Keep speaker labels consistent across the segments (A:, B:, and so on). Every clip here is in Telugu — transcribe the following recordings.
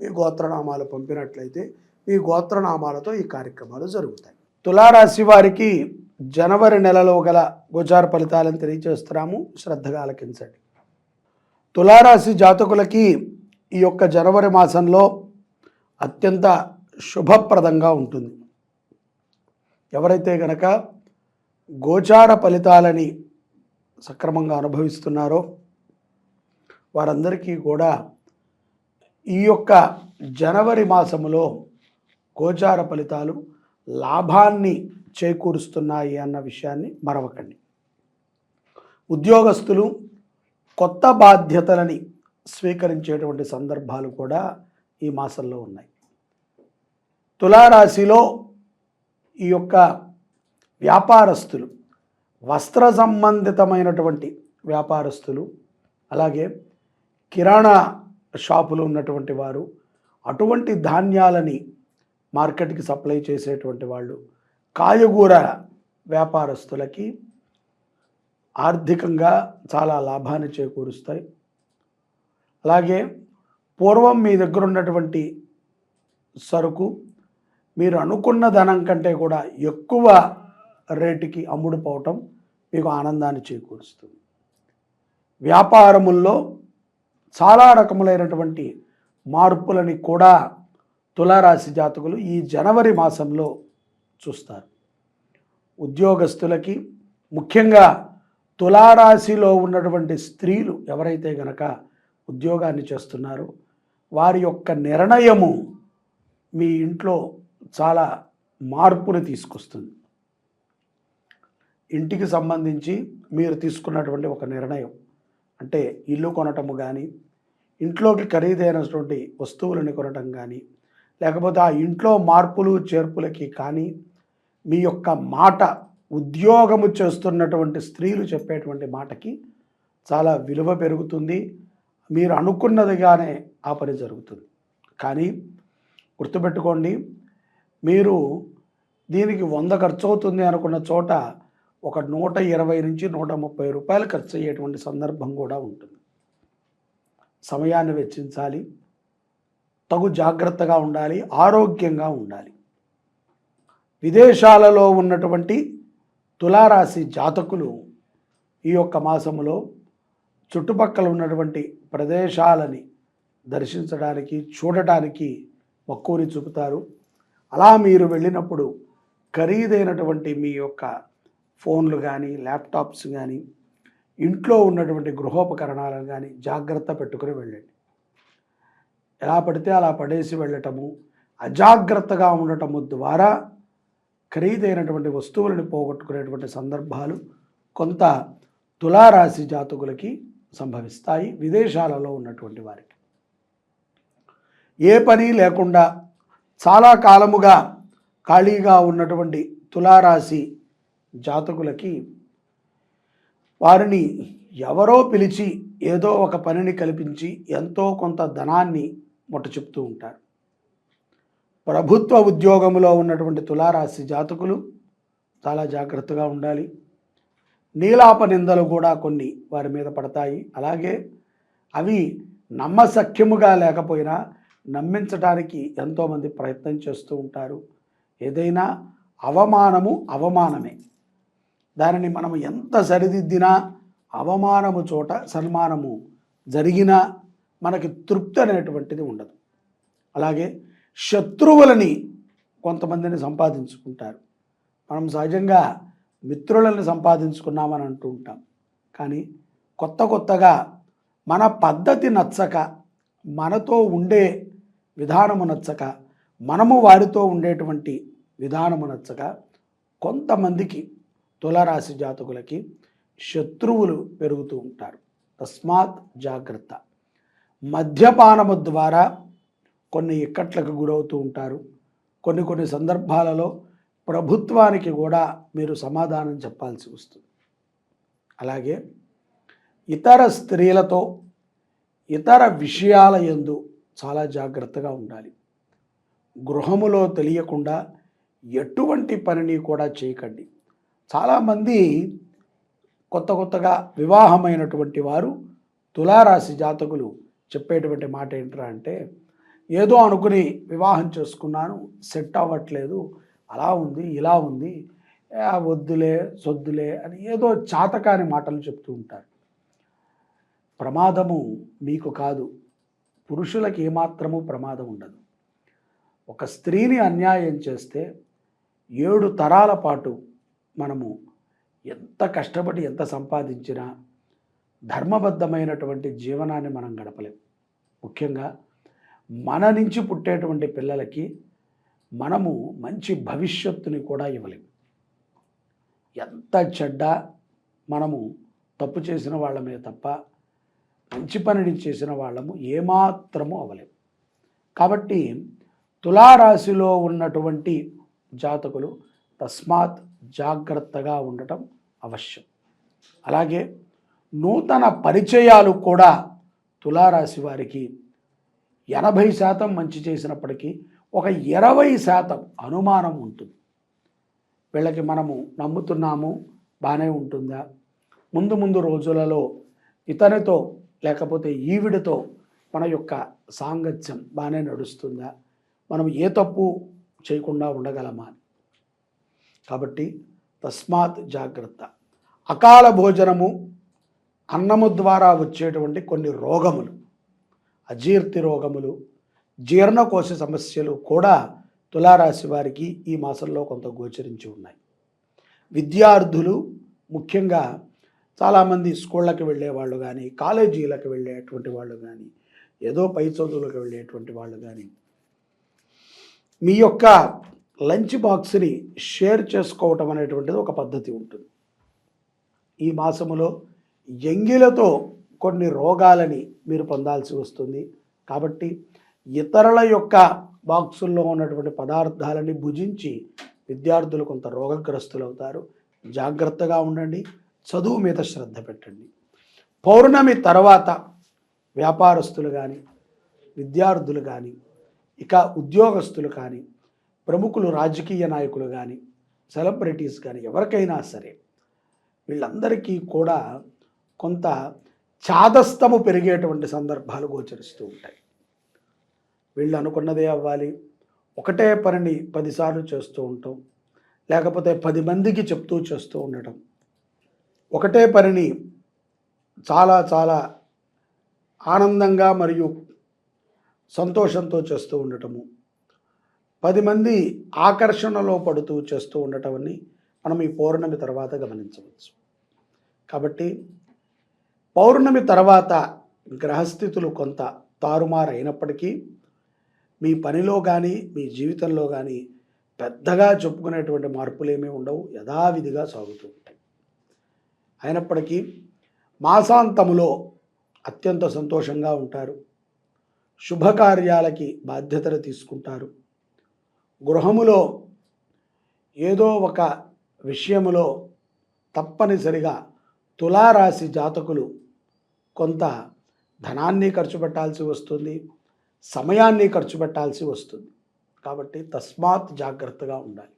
A: మీ గోత్రనామాలు పంపినట్లయితే మీ గోత్రనామాలతో ఈ కార్యక్రమాలు జరుగుతాయి. తులారాశి వారికి జనవరి నెలలో గల గోచార ఫలితాలను తెలియజేస్తున్నాము. శ్రద్ధగా ఆలకించండి. తులారాశి జాతకులకి ఈ యొక్క జనవరి మాసంలో అత్యంత శుభప్రదంగా ఉంటుంది. ఎవరైతే గనక గోచార ఫలితాలని సక్రమంగా అనుభవిస్తున్నారో వారందరికీ కూడా ఈ యొక్క జనవరి మాసములో గోచార ఫలితాలు లాభాన్ని చేకూరుస్తున్నాయి అన్న విషయాన్ని మరవకండి. ఉద్యోగస్తులు కొత్త బాధ్యతలని స్వీకరించేటువంటి సందర్భాలు కూడా ఈ మాసంలో ఉన్నాయి. తులారాశిలో ఈ యొక్క వ్యాపారస్తులు వస్త్ర సంబంధితమైనటువంటి వ్యాపారస్తులు అలాగే కిరాణా షాపులు ఉన్నటువంటి వారు అటువంటి ధాన్యాలని మార్కెట్కి సప్లై చేసేటువంటి వాళ్ళు కాయగూర వ్యాపారస్తులకి ఆర్థికంగా చాలా లాభాన్ని చేకూరుస్తాయి. అలాగే పూర్వం మీ దగ్గర ఉన్నటువంటి సరుకు మీరు అనుకున్న ధనం కంటే కూడా ఎక్కువ రేటుకి అమ్ముడుపోవటం మీకు ఆనందాన్ని చేకూరుస్తుంది. వ్యాపారముల్లో చాలా రకములైనటువంటి మార్పులని కూడా తులారాశి జాతకులు ఈ జనవరి మాసంలో చూస్తారు. ఉద్యోగస్తులకి ముఖ్యంగా తులారాశిలో ఉన్నటువంటి స్త్రీలు ఎవరైతే గనక ఉద్యోగాన్ని చేస్తున్నారో వారి యొక్క నిర్ణయము మీ ఇంట్లో చాలా మార్పుని తీసుకొస్తుంది. ఇంటికి సంబంధించి మీరు తీసుకున్నటువంటి ఒక నిర్ణయం. అంటే ఇల్లు కొనటము కానీ ఇంట్లోకి ఖరీదైనటువంటి వస్తువులను కొనటం కానీ లేకపోతే ఆ ఇంట్లో మార్పులు చేర్పులకి కానీ మీ యొక్క మాట ఉద్యోగము చేస్తున్నటువంటి స్త్రీలు చెప్పేటువంటి మాటకి చాలా విలువ పెరుగుతుంది. మీరు అనుకున్నదిగానే ఆ పని జరుగుతుంది. కానీ గుర్తుపెట్టుకోండి మీరు దీనికి వంద ఖర్చు అవుతుంది అనుకున్న చోట ఒక నూట ఇరవై నుంచి నూట ముప్పై రూపాయలు ఖర్చు అయ్యేటువంటి సందర్భం కూడా ఉంటుంది. సమయాన్ని వెచ్చించాలి. తగు జాగ్రత్తగా ఉండాలి. ఆరోగ్యంగా ఉండాలి. విదేశాలలో ఉన్నటువంటి తులారాశి జాతకులు ఈ యొక్క మాసంలో చుట్టుపక్కల ఉన్నటువంటి ప్రదేశాలని దర్శించడానికి చూడటానికి మక్కువని చూపుతారు. అలా మీరు వెళ్ళినప్పుడు ఖరీదైనటువంటి మీ యొక్క ఫోన్లు కానీ ల్యాప్టాప్స్ కానీ ఇంట్లో ఉన్నటువంటి గృహోపకరణాలను కానీ జాగ్రత్త పెట్టుకుని వెళ్ళండి. ఎలా పడితే అలా పడేసి వెళ్ళటము అజాగ్రత్తగా ఉండటము ద్వారా ఖరీదైనటువంటి వస్తువులను పోగొట్టుకునేటువంటి సందర్భాలు కొంత తులారాశి జాతకులకి సంభవిస్తాయి విదేశాలలో ఉన్నటువంటి వారికి. ఏ పని లేకుండా చాలా కాలముగా ఖాళీగా ఉన్నటువంటి తులారాశి జాతకులకి వారిని ఎవరో పిలిచి ఏదో ఒక పనిని కల్పించి ఎంతో కొంత ధనాన్ని ముట్ట చెప్తూ ఉంటారు. ప్రభుత్వ ఉద్యోగంలో ఉన్నటువంటి తులారాశి జాతకులు చాలా జాగ్రత్తగా ఉండాలి. నీలాప నిందలు కూడా కొన్ని వారి మీద పడతాయి. అలాగే అవి నమ్మసఖ్యముగా లేకపోయినా నమ్మించడానికి ఎంతోమంది ప్రయత్నం చేస్తూ ఉంటారు. ఏదైనా అవమానము అవమానమే. దానిని మనం ఎంత సరిదిద్దినా అవమానము చోట సన్మానము జరిగినా మనకి తృప్తి అనేటువంటిది ఉండదు. అలాగే శత్రువులని కొంతమందిని సంపాదించుకుంటారు. మనం సహజంగా మిత్రులను సంపాదించుకున్నామని అంటూ ఉంటాం. కానీ కొత్త కొత్తగా మన పద్ధతి నచ్చక మనతో ఉండే విధానము నచ్చక మనము వారితో ఉండేటువంటి విధానము నచ్చక కొంతమందికి తులరాశి జాతకులకి శత్రువులు పెరుగుతూ ఉంటారు. తస్మాత్ జాగ్రత్త. మద్యపానము ద్వారా కొన్ని ఇక్కట్లకు గురవుతూ ఉంటారు. కొన్ని కొన్ని సందర్భాలలో ప్రభుత్వానికి కూడా మీరు సమాధానం చెప్పాల్సి వస్తుంది. అలాగే ఇతర స్త్రీలతో ఇతర విషయాల యందు చాలా జాగ్రత్తగా ఉండాలి. గృహములో తెలియకుండా ఎటువంటి పనిని కూడా చేయకండి. చాలామంది కొత్త కొత్తగా వివాహమైనటువంటి వారు తులారాశి జాతకులు చెప్పేటువంటి మాట ఏంట్రా అంటే ఏదో అనుకుని వివాహం చేసుకున్నాను సెట్ అవ్వట్లేదు అలా ఉంది ఇలా ఉంది వద్దులే సొద్దులే అని ఏదో చాతకాని మాటలు చెప్తూ ఉంటారు. ప్రమాదము మీకు కాదు పురుషులకి ఏమాత్రము ప్రమాదం ఉండదు. ఒక స్త్రీని అన్యాయం చేస్తే ఏడు తరాల పాటు మనము ఎంత కష్టపడి ఎంత సంపాదించినా ధర్మబద్ధమైనటువంటి జీవనాన్ని మనం గడపలేం. ముఖ్యంగా మన నుంచి పుట్టేటువంటి పిల్లలకి మనము మంచి భవిష్యత్తుని కూడా ఇవ్వలేం. ఎంత చెడ్డ మనము తప్పు చేసిన వాళ్ళమే తప్ప మంచి పనిని చేసిన వాళ్ళము ఏమాత్రము అవ్వలేం. కాబట్టి తులారాశిలో ఉన్నటువంటి జాతకులు తస్మాత్ జాగ్రత్తగా ఉండటం అవశ్యం. అలాగే నూతన పరిచయాలు కూడా తులారాశి వారికి ఎనభై శాతం మంచి చేసినప్పటికీ ఒక ఇరవై శాతం అనుమానం ఉంటుంది. వీళ్ళకి మనము నమ్ముతున్నాము బాగానే ఉంటుందా? ముందు ముందు రోజులలో ఇతనితో లేకపోతే ఈవిడితో మన యొక్క సాంగత్యం బాగానే నడుస్తుందా? మనం ఏ తప్పు చేయకుండా ఉండగలమా అని. కాబట్టి తస్మాత్ జాగ్రత్త. అకాల భోజనము అన్నము ద్వారా వచ్చేటువంటి కొన్ని రోగములు అజీర్తి రోగములు జీర్ణకోశ సమస్యలు కూడా తులారాశి వారికి ఈ మాసంలో కొంత గోచరించి ఉన్నాయి. విద్యార్థులు ముఖ్యంగా చాలామంది స్కూళ్ళకి వెళ్ళే వాళ్ళు కానీ కాలేజీలకు వెళ్ళేటువంటి వాళ్ళు కానీ ఏదో పై చదువులకు వెళ్ళేటువంటి వాళ్ళు కానీ మీ యొక్క లంచ్ బాక్స్ని షేర్ చేసుకోవటం అనేటువంటిది ఒక పద్ధతి ఉంటుంది. ఈ మాసములో ఎంగిలతో కొన్ని రోగాలని మీరు పొందాల్సి వస్తుంది. కాబట్టి ఇతరుల యొక్క బాక్సుల్లో ఉన్నటువంటి పదార్థాలని భుజించి విద్యార్థులు కొంత రోగగ్రస్తులు అవుతారు జాగ్రత్తగా ఉండండి. చదువు మీద శ్రద్ధ పెట్టండి. పౌర్ణమి తర్వాత వ్యాపారస్తులు కానీ విద్యార్థులు కానీ ఇక ఉద్యోగస్తులు కానీ ప్రముఖులు రాజకీయ నాయకులు కానీ సెలబ్రిటీస్ కానీ ఎవరికైనా సరే వీళ్ళందరికీ కూడా కొంత చాదస్తము పెరిగేటువంటి సందర్భాలు గోచరిస్తూ ఉంటాయి. వీళ్ళు అనుకున్నదే అవ్వాలి. ఒకటే పనిని పదిసార్లు చేస్తూ ఉంటాం. లేకపోతే పది మందికి చెప్తూ చేస్తూ ఉండటం. ఒకటే పనిని చాలా చాలా ఆనందంగా మరియు సంతోషంతో చేస్తూ ఉండటము. పది మంది ఆకర్షణలో పడుతూ చేస్తూ ఉండటం మనం ఈ పౌర్ణమి తర్వాత గమనించవచ్చు. కాబట్టి పౌర్ణమి తర్వాత గ్రహస్థితులు కొంత తారుమారు అయినప్పటికీ మీ పనిలో కానీ మీ జీవితంలో కానీ పెద్దగా చెప్పుకునేటువంటి మార్పులేమీ ఉండవు. యథావిధిగా సాగుతూ ఉంటాయి. అయినప్పటికీ మాసాంతములో అత్యంత సంతోషంగా ఉంటారు. శుభకార్యాలకి బాధ్యతలు తీసుకుంటారు. గృహములో ఏదో ఒక విషయములో తప్పనిసరిగా తులారాశి జాతకులు కొంత ధనాన్ని ఖర్చు పెట్టాల్సి వస్తుంది సమయాన్ని ఖర్చు పెట్టాల్సి వస్తుంది. కాబట్టి తస్మాత్ జాగ్రత్తగా ఉండాలి.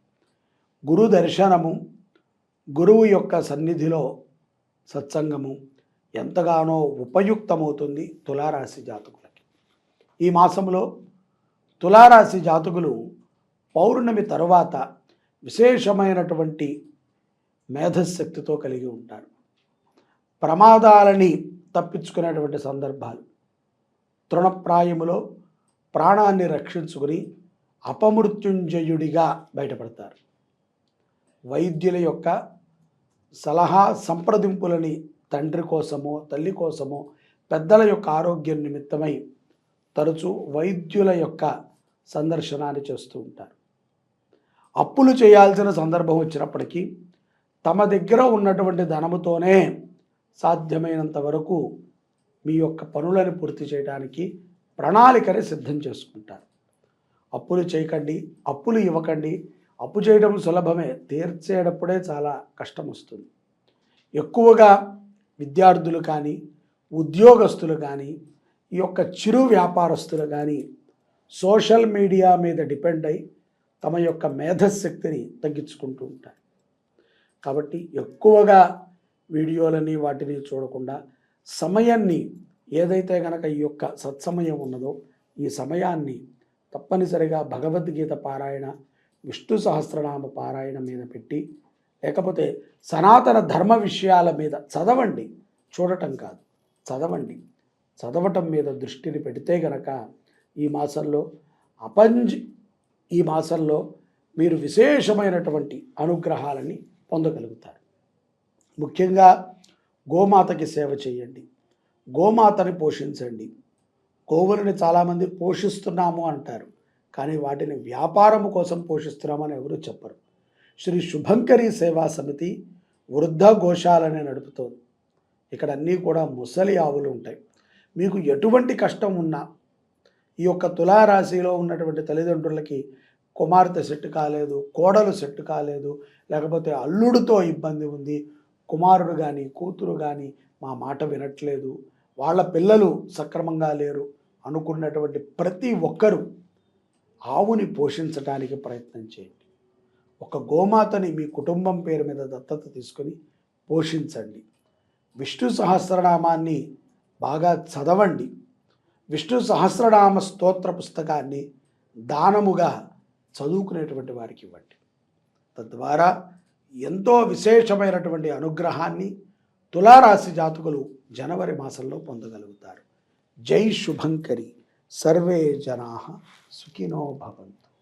A: గురు దర్శనము గురువు యొక్క సన్నిధిలో సత్సంగము ఎంతగానో ఉపయుక్తమవుతుంది తులారాశి జాతకులకి. ఈ మాసంలో తులారాశి జాతకులు పౌర్ణమి తరువాత విశేషమైనటువంటి మేధశక్తితో కలిగి ఉంటారు ప్రమాదాలని తప్పించుకునేటువంటి సందర్భాలు. తృణప్రాయములో ప్రాణాన్ని రక్షించుకుని అపమృత్యుంజయుడిగా బయటపడతారు. వైద్యుల యొక్క సలహా సంప్రదింపులని తండ్రి కోసమో తల్లి కోసమో పెద్దల యొక్క ఆరోగ్యం నిమిత్తమై తరచూ వైద్యుల యొక్క సందర్శనాన్ని చేస్తూ ఉంటారు. అప్పులు చేయాల్సిన సందర్భం వచ్చినప్పటికీ తమ దగ్గర ఉన్నటువంటి ధనముతోనే సాధ్యమైనంత వరకు మీ యొక్క పనులను పూర్తి చేయడానికి ప్రణాళికని సిద్ధం చేసుకుంటారు. అప్పులు చేయకండి అప్పులు ఇవ్వకండి. అప్పు చేయడం సులభమే తీర్చేటప్పుడే చాలా కష్టం వస్తుంది. ఎక్కువగా విద్యార్థులు కానీ ఉద్యోగస్తులు కానీ ఈ యొక్క చిరు వ్యాపారస్తులు కానీ సోషల్ మీడియా మీద డిపెండ్ అయి తమ యొక్క మేధశక్తిని తగ్గించుకుంటూ ఉంటారు. కాబట్టి ఎక్కువగా వీడియోలని వాటిని చూడకుండా సమయాన్ని ఏదైతే కనుక ఈ యొక్క సత్సమయం ఉన్నదో ఈ సమయాన్ని తప్పనిసరిగా భగవద్గీత పారాయణ విష్ణు సహస్రనామ పారాయణ మీద పెట్టి లేకపోతే సనాతన ధర్మ విషయాల మీద చదవండి. చూడటం కాదు చదవండి. చదవటం మీద దృష్టిని పెడితే గనక ఈ మాసంలో అపంజ్ ఈ మాసంలో మీరు విశేషమైనటువంటి అనుగ్రహాలని పొందగలుగుతారు. ముఖ్యంగా గోమాతకి సేవ చేయండి. గోమాతని పోషించండి. గోవులని చాలామంది పోషిస్తున్నాము అంటారు. కానీ వాటిని వ్యాపారం కోసం పోషిస్తున్నామని ఎవరు చెప్పరు. శ్రీ శుభంకరి సేవా సమితి వృద్ధ గోశాలని నడుపుతోంది. ఇక్కడ అన్నీ కూడా ముసలి ఆవులు ఉంటాయి. మీకు ఎటువంటి కష్టం ఉన్నా ఈ యొక్క తులారాశిలో ఉన్నటువంటి తల్లిదండ్రులకి కుమార్తె సెట్ కాలేదు కోడలు సెట్ కాలేదు లేకపోతే అల్లుడితో ఇబ్బంది ఉంది కుమారుడు కానీ కూతురు కానీ మా మాట వినట్లేదు వాళ్ళ పిల్లలు సక్రమంగా లేరు అనుకున్నటువంటి ప్రతి ఒక్కరూ ఆవుని పోషించడానికి ప్రయత్నం చేయండి. ఒక గోమాతని మీ కుటుంబం పేరు మీద దత్తత తీసుకొని పోషించండి. విష్ణు సహస్రనామాన్ని బాగా చదవండి. విష్ణు సహస్రనామ స్తోత్ర పుస్తకాన్ని దానముగా చదువుకునేటువంటి వారికి ఇవ్వండి. తద్వారా ఎంతో విశేషమైనటువంటి అనుగ్రహాన్ని తులారాశి జాతకులు జనవరి మాసంలో పొందగలుగుతారు. జై శుభంకరి. సర్వే జనా సుఖినో భవంతు.